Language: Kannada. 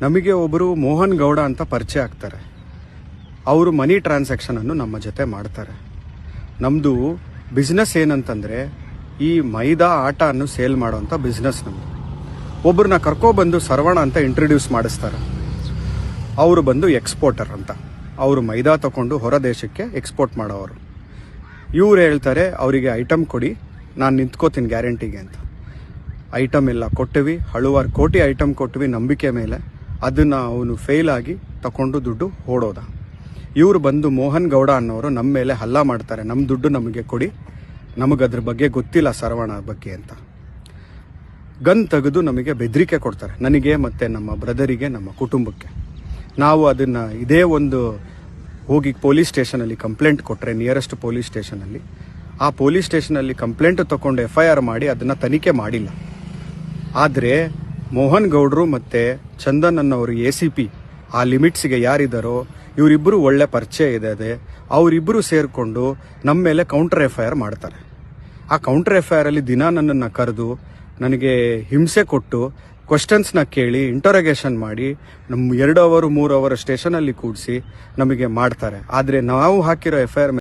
ನಮಗೆ ಒಬ್ಬರು ಮೋಹನ್ ಗೌಡ ಅಂತ ಪರಿಚಯ ಆಗ್ತಾರೆ. ಅವರು ಮನಿ ಟ್ರಾನ್ಸಾಕ್ಷನನ್ನು ನಮ್ಮ ಜೊತೆ ಮಾಡ್ತಾರೆ. ನಮ್ಮದು ಬಿಸ್ನೆಸ್ ಏನಂತಂದರೆ ಈ ಮೈದಾ ಆಟ ಅನ್ನು ಸೇಲ್ ಮಾಡೋವಂಥ ಬಿಸ್ನೆಸ್ ನಮ್ಮದು ಒಬ್ಬರನ್ನ ಕರ್ಕೊಬಂದು ಸರ್ವಣ ಅಂತ ಇಂಟ್ರಡ್ಯೂಸ್ ಮಾಡಿಸ್ತಾರೆ. ಅವರು ಬಂದು ಎಕ್ಸ್ಪೋರ್ಟರ್ ಅಂತ. ಅವರು ಮೈದಾ ತಗೊಂಡು ಹೊರ ದೇಶಕ್ಕೆ ಎಕ್ಸ್ಪೋರ್ಟ್ ಮಾಡೋರು. ಇವ್ರು ಹೇಳ್ತಾರೆ, ಅವರಿಗೆ ಐಟಮ್ ಕೊಡಿ, ನಾನು ನಿಂತ್ಕೋತೀನಿ ಗ್ಯಾರಂಟಿಗೆ ಅಂತ. ಐಟಮ್ ಎಲ್ಲ ಕೊಟ್ಟಿವಿ ಹಳುವಾರು ಕೋಟಿ ಐಟಮ್ ಕೊಟ್ಟಿವಿ ನಂಬಿಕೆ ಮೇಲೆ. ಅದನ್ನು ಅವನು ಫೇಲ್ ಆಗಿ ತಗೊಂಡು ದುಡ್ಡು ಓಡೋದ. ಇವರು ಬಂದು ಮೋಹನ್ ಗೌಡ ಅನ್ನೋರು ನಮ್ಮ ಮೇಲೆ ಹಲ್ಲ ಮಾಡ್ತಾರೆ. ನಮ್ಮ ದುಡ್ಡು ನಮಗೆ ಕೊಡಿ. ನಮಗದ್ರ ಬಗ್ಗೆ ಗೊತ್ತಿಲ್ಲ ಸರವಣ ಬಗ್ಗೆ ಅಂತ. ಗನ್ ತೆಗೆದು ನಮಗೆ ಬೆದರಿಕೆ ಕೊಡ್ತಾರೆ. ನನಗೆ ಮತ್ತು ನಮ್ಮ ಬ್ರದರಿಗೆ, ನಮ್ಮ ಕುಟುಂಬಕ್ಕೆ. ನಾವು ಅದನ್ನು ಇದೇ ಒಂದು ಹೋಗಿ ಪೊಲೀಸ್ ಸ್ಟೇಷನಲ್ಲಿ ಕಂಪ್ಲೇಂಟ್ ಕೊಟ್ಟರೆ ನಿಯರೆಸ್ಟ್ ಪೊಲೀಸ್ ಸ್ಟೇಷನಲ್ಲಿ. ಆ ಪೊಲೀಸ್ ಸ್ಟೇಷನಲ್ಲಿ ಕಂಪ್ಲೇಂಟ್ ತಗೊಂಡು ಎಫ್ ಐ ಆರ್ ಮಾಡಿ, ಅದನ್ನು ತನಿಖೆ ಮಾಡಿಲ್ಲ. ಆದರೆ ಮೋಹನ್ ಗೌಡ್ರು ಮತ್ತು ಚಂದನ್ ಅನ್ನೋರು ಎ ಸಿ ಪಿ, ಆ ಲಿಮಿಟ್ಸ್ಗೆ ಯಾರಿದ್ದಾರೋ ಇವರಿಬ್ಬರು ಒಳ್ಳೆ ಪರಿಚಯ ಇದೆ ಅವರಿಬ್ಬರು ಸೇರಿಕೊಂಡು ನಮ್ಮ ಮೇಲೆ ಕೌಂಟರ್ ಎಫ್ ಐ ಆರ್ ಮಾಡ್ತಾರೆ. ಆ ಕೌಂಟರ್ ಎಫ್ ಐ ಆರಲ್ಲಿ ದಿನ ನನ್ನನ್ನು ಕರೆದು ನನಗೆ ಹಿಂಸೆ ಕೊಟ್ಟು ಕ್ವಶನ್ಸ್ನ ಕೇಳಿ ಇಂಟರೋಗೇಷನ್ ಮಾಡಿ ನಮ್ಮ ಎರಡು ಅವರು ಮೂರು ಅವರ್ ಸ್ಟೇಷನಲ್ಲಿ ಕೂಡಿಸಿ ನಮಗೆ ಮಾಡ್ತಾರೆ. ಆದರೆ ನಾವು ಹಾಕಿರೋ ಎಫ್ ಐ ಆರ್